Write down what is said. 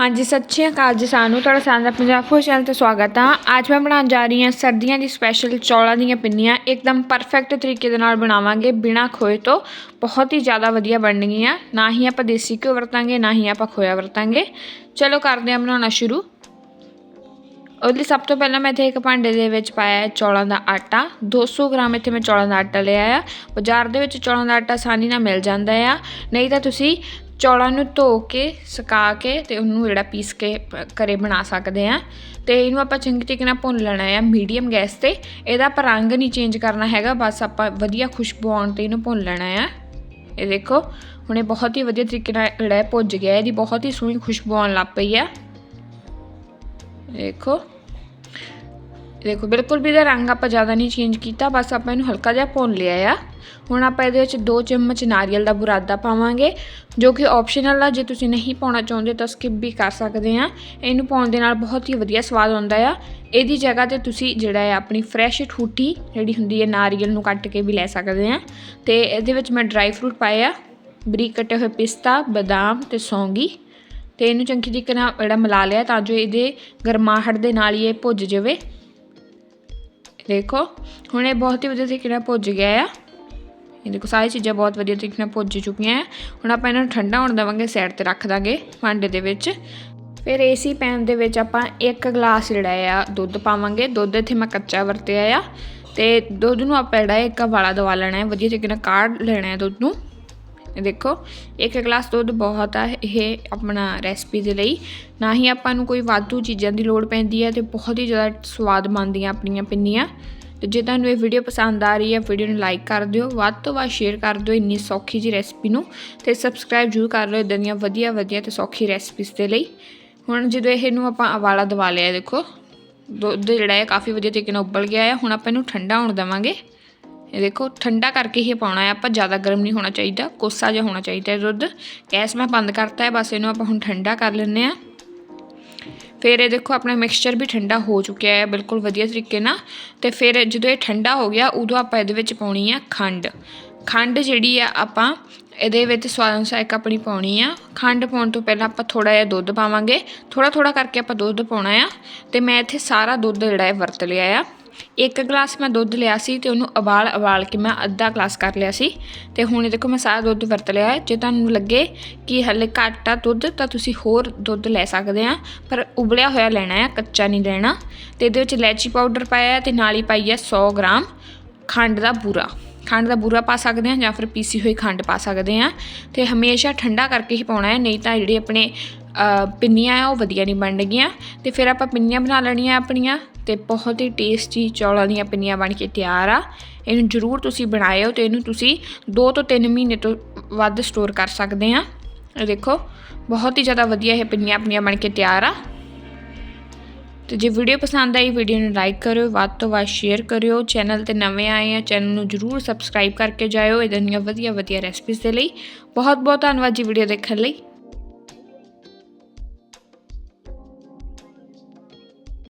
ਹਾਂਜੀ, ਸਤਿ ਸ਼੍ਰੀ ਅਕਾਲ ਜੀ ਸਾਨੂੰ ਤੁਹਾਡਾ ਸਾਂਝਾ ਦਾ ਪੰਜਾਬ ਫੂਡ ਚੈਨਲ ਤੇ ਸਵਾਗਤ ਹੈ ਅੱਜ ਮੈਂ ਬਣਾਉਣ ਜਾ ਰਹੀ ਹਾਂ ਸਰਦੀਆਂ ਦੀ ਸਪੈਸ਼ਲ ਚੌਲਾਂ ਦੀਆਂ ਪਿੰਨੀਆਂ। ਇੱਕਦਮ ਪਰਫੈਕਟ ਤਰੀਕੇ ਦੇ ਨਾਲ ਬਣਾਵਾਂਗੇ। ਬਿਨਾ ਖੋਏ ਤੋਂ ਬਹੁਤ ਹੀ ਜ਼ਿਆਦਾ ਵਧੀਆ ਬਣਨਗੀਆਂ। ਨਾ ਹੀ ਆਪਾਂ ਦੇਸੀ ਘਿਓ ਵਰਤਾਂਗੇ, ਨਾ ਹੀ ਆਪਾਂ ਖੋਇਆ ਵਰਤਾਂਗੇ। ਚਲੋ ਕਰਦੇ ਹਾਂ ਬਣਾਉਣਾ ਸ਼ੁਰੂ। ਉਹਦੇ ਲਈ ਸਭ ਤੋਂ ਪਹਿਲਾਂ ਮੈਂ ਇੱਥੇ ਇੱਕ ਭਾਂਡੇ ਦੇ ਵਿੱਚ ਪਾਇਆ ਚੌਲਾਂ ਦਾ ਆਟਾ। 200 ਗ੍ਰਾਮ ਇੱਥੇ ਮੈਂ ਚੌਲਾਂ ਦਾ ਆਟਾ ਲਿਆ ਆ। ਬਾਜ਼ਾਰ ਦੇ ਵਿੱਚ ਚੌਲਾਂ ਦਾ ਆਟਾ ਆਸਾਨੀ ਨਾਲ ਮਿਲ ਜਾਂਦਾ ਆ। ਨਹੀਂ ਤਾਂ ਤੁਸੀਂ ਚੌਲਾਂ ਨੂੰ ਧੋ ਕੇ, ਸੁਕਾ ਕੇ ਤੇ ਉਹਨੂੰ ਜਿਹੜਾ ਪੀਸ ਕੇ ਪ- ਘਰੇ ਬਣਾ ਸਕਦੇ ਆ ਤੇ ਇਹਨੂੰ ਆਪਾਂ ਚੰਗੀ ਤਰੀਕੇ ਨਾਲ ਭੁੰਨ ਲੈਣਾ ਆ ਮੀਡੀਅਮ ਗੈਸ ਤੇ। ਇਹਦਾ ਆਪਾਂ ਰੰਗ ਨਹੀਂ ਚੇਂਜ ਕਰਨਾ ਹੈਗਾ, ਬਸ ਆਪਾਂ ਵਧੀਆ ਖੁਸ਼ਬੂ ਆਉਣ ਤੇ ਇਹਨੂੰ ਭੁੰਨ ਲੈਣਾ ਆ ਇਹ ਦੇਖੋ, ਹੁਣ ਇਹ ਬਹੁਤ ਹੀ ਵਧੀਆ ਤਰੀਕੇ ਨਾਲ ਜਿਹੜਾ ਭੁੱਜ ਗਿਆ, ਇਹਦੀ ਬਹੁਤ ਹੀ ਸੋਹਣੀ ਖੁਸ਼ਬੂ ਆਉਣ ਲੱਗ ਪਈ ਆ ਦੇਖੋ। ਦੇਖੋ, ਬਿਲਕੁਲ ਵੀ ਇਹਦਾ ਰੰਗ ਆਪਾਂ ਜ਼ਿਆਦਾ ਨਹੀਂ ਚੇਂਜ ਕੀਤਾ, ਬਸ ਆਪਾਂ ਇਹਨੂੰ ਹਲਕਾ ਜਿਹਾ ਭੁੰਨ ਲਿਆ ਆ। ਹੁਣ ਆਪਾਂ ਇਹਦੇ ਵਿੱਚ 2 ਚਮਚ ਨਾਰੀਅਲ ਦਾ ਬੁਰਾਦਾ ਪਾਵਾਂਗੇ, ਜੋ ਕਿ ਆਪਸ਼ਨਲ ਆ, ਜੇ ਤੁਸੀਂ ਨਹੀਂ ਪਾਉਣਾ ਚਾਹੁੰਦੇ ਤਾਂ ਸਕਿਪ ਵੀ ਕਰ ਸਕਦੇ ਆ। ਇਹਨੂੰ ਪਾਉਣ ਦੇ ਨਾਲ ਬਹੁਤ ਹੀ ਵਧੀਆ ਸਵਾਦ ਆਉਂਦਾ ਆ। ਇਹਦੀ ਜਗ੍ਹਾ ਤੇ ਤੁਸੀਂ ਜਿਹੜਾ ਹੈ ਆਪਣੀ ਫਰੈਸ਼ ਠੂਠੀ ਜਿਹੜੀ ਹੁੰਦੀ ਹੈ ਨਾਰੀਅਲ ਨੂੰ ਕੱਟ ਕੇ ਵੀ ਲੈ ਸਕਦੇ ਆ। ਤੇ ਇਹਦੇ ਵਿੱਚ ਮੈਂ ਡਰਾਈ ਫਰੂਟ ਪਾਏ ਆ, ਬਰੀਕ ਕੱਟੇ ਹੋਏ ਪਿਸਤਾ, ਬਦਾਮ ਤੇ ਸੌਂਗੀ। ਤੇ ਇਹਨੂੰ ਚੰਗੀ ਤਰੀਕੇ ਨਾਲ ਜਿਹੜਾ ਮਿਲਾ ਲਿਆ ਤਾਂ ਜੋ ਇਹਦੇ ਗਰਮਾਹਟ ਦੇ ਨਾਲ ਹੀ ਇਹ ਭੁੱਜ ਜਾਵੇ। ਦੇਖੋ, ਹੁਣ ਇਹ ਬਹੁਤ ਹੀ ਵਧੀਆ ਤਰੀਕੇ ਨਾਲ ਭੁੱਜ ਗਿਆ ਆ। ਇਹ ਦੇਖੋ, ਸਾਰੀ ਚੀਜ਼ਾਂ ਬਹੁਤ ਵਧੀਆ ਤਰੀਕੇ ਨਾਲ ਭੁੱਜ ਚੁੱਕੀਆਂ ਹੈ ਹੁਣ ਆਪਾਂ ਇਹਨਾਂ ਨੂੰ ਠੰਡਾ ਹੋਣ ਦੇਵਾਂਗੇ ਸਾਈਡ ਤੇ ਰੱਖ ਦਾਂਗੇ ਭਾਂਡੇ ਦੇ ਵਿੱਚ। ਫਿਰ ਏਸੀ ਪੈਨ ਦੇ ਵਿੱਚ ਆਪਾਂ ਇੱਕ ਗਲਾਸ ਜਿਹੜਾ ਆ, ਦੁੱਧ ਪਾਵਾਂਗੇ। ਦੁੱਧ ਇੱਥੇ ਮੈਂ ਕੱਚਾ ਵਰਤਿਆ ਆ ਤੇ ਦੁੱਧ ਨੂੰ ਆਪਾਂ ਜਿਹੜਾ ਇੱਕ ਵਾਲਾ ਦਵਾ ਲੈਣਾ ਹੈ। ਵਧੀਆ ਤਰੀਕੇ ਨਾਲ ਕਾੜ ਲੈਣਾ ਹੈ ਦੁੱਧ ਨੂੰ। ਇਹ ਦੇਖੋ, ਇੱਕ ਗਲਾਸ ਦੁੱਧ ਬਹੁਤ ਆ, ਇਹ ਆਪਣਾ ਰੈਸਪੀ ਦੇ ਲਈ। ਨਾ ਹੀ ਆਪਾਂ ਨੂੰ ਕੋਈ ਵਾਧੂ ਚੀਜ਼ਾਂ ਦੀ ਲੋੜ ਪੈਂਦੀ ਹੈ ਤੇ ਬਹੁਤ ਹੀ ਜ਼ਿਆਦਾ ਸਵਾਦ ਬਣਦੀਆਂ ਆਪਣੀਆਂ ਪਿੰਨੀਆਂ। ਤੇ ਜੇ ਤੁਹਾਨੂੰ ਇਹ ਵੀਡੀਓ ਪਸੰਦ ਆ ਰਹੀ ਹੈ ਵੀਡੀਓ ਨੂੰ ਲਾਈਕ ਕਰ ਦਿਓ। ਵੱਧ ਤੋਂ ਵੱਧ ਸ਼ੇਅਰ ਕਰ ਦਿਓ ਇੰਨੀ ਸੌਖੀ ਜੀ ਰੈਸਪੀ ਨੂੰ ਤੇ ਸਬਸਕ੍ਰਾਈਬ ਜ਼ਰੂਰ ਕਰ ਲਓ ਇਦਾਂ ਦੀਆਂ ਵਧੀਆ ਵਧੀਆ ਤੇ ਸੌਖੀ ਰੈਸਪੀਜ਼ ਦੇ ਲਈ। ਹੁਣ ਜਦੋਂ ਇਹਨੂੰ ਆਪਾਂ ਅਵਾਲਾ ਦਵਾ ਲਿਆ, ਦੇਖੋ, ਦੁੱਧ ਜਿਹੜਾ ਹੈ ਕਾਫੀ ਵਧੀਆ ਤਰੀਕੇ ਨਾਲ ਉਬਲ ਗਿਆ ਹੈ ਹੁਣ ਆਪਾਂ ਇਹਨੂੰ ਠੰਡਾ ਹੋਣ ਦੇਵਾਂਗੇ। ਇਹ ਦੇਖੋ, ਠੰਡਾ ਕਰਕੇ ਹੀ ਪਾਉਣਾ ਹੈ। ਆਪਾਂ ਜ਼ਿਆਦਾ ਗਰਮ ਨਹੀਂ ਹੋਣਾ ਚਾਹੀਦਾ। ਕੋਸਾ ਜਿਹਾ ਹੋਣਾ ਚਾਹੀਦਾ ਦੁੱਧ। ਗੈਸ ਮੈਂ ਬੰਦ ਕਰਤਾ ਹੈ। ਬਸ ਇਹਨੂੰ ਆਪਾਂ ਹੁਣ ਠੰਡਾ ਕਰ ਲੈਂਦੇ ਆ ਫਿਰ ਇਹ ਦੇਖੋ, ਆਪਣਾ ਮਿਕਸਚਰ ਵੀ ਠੰਡਾ ਹੋ ਚੁੱਕਿਆ ਹੈ। ਬਿਲਕੁਲ ਵਧੀਆ ਤਰੀਕੇ ਨਾਲ। ਤੇ ਫਿਰ ਜਦੋਂ ਇਹ ਠੰਡਾ ਹੋ ਗਿਆ, ਉਦੋਂ ਆਪਾਂ ਇਹਦੇ ਵਿੱਚ ਪਾਉਣੀ ਆ ਖੰਡ। ਖੰਡ ਜਿਹੜੀ ਆ, ਆਪਾਂ ਇਹਦੇ ਵਿੱਚ ਸਵਾਦ ਅਨੁਸਾਰ ਇੱਕ ਆਪਣੀ ਪਾਉਣੀ ਆ। ਖੰਡ ਪਾਉਣ ਤੋਂ ਪਹਿਲਾਂ ਆਪਾਂ ਥੋੜਾ ਜਿਹਾ ਦੁੱਧ ਪਾਵਾਂਗੇ। ਥੋੜਾ ਥੋੜਾ ਕਰਕੇ ਆਪਾਂ ਦੁੱਧ ਪਾਉਣਾ ਆ। ਤੇ ਮੈਂ ਇੱਥੇ ਸਾਰਾ ਦੁੱਧ ਜਿਹੜਾ ਹੈ ਵਰਤ ਲਿਆ ਆ। ਇੱਕ ਗਲਾਸ ਮੈਂ ਦੁੱਧ ਲਿਆ ਸੀ ਤੇ ਉਹਨੂੰ ਉਬਾਲ ਉਬਾਲ ਕੇ ਮੈਂ ਅੱਧਾ ਗਲਾਸ ਕਰ ਲਿਆ ਸੀ। ਤੇ ਹੁਣ ਦੇਖੋ ਮੈਂ ਸਾਰਾ ਦੁੱਧ ਵਰਤ ਲਿਆ ਹੈ। ਜੇ ਤੁਹਾਨੂੰ ਲੱਗੇ ਕਿ ਹਲੇ ਘੱਟ ਆ ਦੁੱਧ, ਤਾਂ ਤੁਸੀਂ ਹੋਰ ਦੁੱਧ ਲੈ ਸਕਦੇ ਆ। ਪਰ ਉਬਲਿਆ ਹੋਇਆ ਲੈਣਾ ਹੈ ਕੱਚਾ ਨਹੀਂ ਲੈਣਾ। ਤੇ ਇਹਦੇ ਵਿੱਚ ਇਲਾਇਚੀ ਪਾਊਡਰ ਪਾਇਆ ਹੈ ਤੇ ਨਾਲ ਹੀ ਪਾਈ ਹੈ 100 ਗ੍ਰਾਮ ਖੰਡ ਦਾ ਬੂਰਾ। ਖੰਡ ਦਾ ਬੂਰਾ ਪਾ ਸਕਦੇ ਆ ਜਾਂ ਫਿਰ ਪੀਸੀ ਹੋਈ ਖੰਡ ਪਾ ਸਕਦੇ ਆ। ਤੇ ਹਮੇਸ਼ਾ ਠੰਡਾ ਕਰਕੇ ਹੀ ਪਾਉਣਾ ਹੈ, ਨਹੀਂ ਤਾਂ ਜਿਹੜੇ ਆਪਣੇ ਪਿੰਨੀਆਂ ਆ ਉਹ ਵਧੀਆ ਨਹੀਂ ਬਣਨਗੀਆਂ। ਤੇ ਫਿਰ ਆਪਾਂ ਪਿੰਨੀਆਂ ਬਣਾ ਲੈਣੀਆਂ ਆਪਣੀਆਂ। ਤੇ ਬਹੁਤ ਹੀ ਟੇਸਟੀ ਚੌਲਾਂ ਦੀਆਂ ਪਿੰਨੀਆਂ ਬਣ ਕੇ ਤਿਆਰ ਆ। ਇਹਨੂੰ ਜ਼ਰੂਰ ਤੁਸੀਂ ਬਣਾਇਓ ਤੇ ਇਹਨੂੰ ਤੁਸੀਂ 2 ਤੋਂ 3 ਮਹੀਨੇ ਤੋਂ ਵੱਧ ਸਟੋਰ ਕਰ ਸਕਦੇ ਆ। ਇਹ ਦੇਖੋ, ਬਹੁਤ ਹੀ ਜ਼ਿਆਦਾ ਵਧੀਆ ਇਹ ਪਿੰਨੀਆਂ ਆਪਣੀਆਂ ਬਣ ਕੇ ਤਿਆਰ ਆ। ਤੇ ਜੇ ਵੀਡੀਓ ਪਸੰਦ ਆਈ ਵੀਡੀਓ ਨੂੰ ਲਾਈਕ ਕਰਿਓ, ਵੱਧ ਤੋਂ ਵੱਧ ਸ਼ੇਅਰ ਕਰਿਓ। ਚੈਨਲ ਤੇ ਨਵੇਂ ਆਏ ਆ ਚੈਨਲ ਨੂੰ ਜਰੂਰ ਸਬਸਕ੍ਰਾਈਬ ਕਰਕੇ ਜਾਇਓ। ਇਦਾਂ ਦੀਆਂ ਵਧੀਆ ਵਧੀਆ ਰੈਸਪੀਜ਼ ਦੇ ਲਈ ਬਹੁਤ ਬਹੁਤ ਧੰਨਵਾਦ ਜੀ ਵੀਡੀਓ ਦੇਖਣ ਲਈ।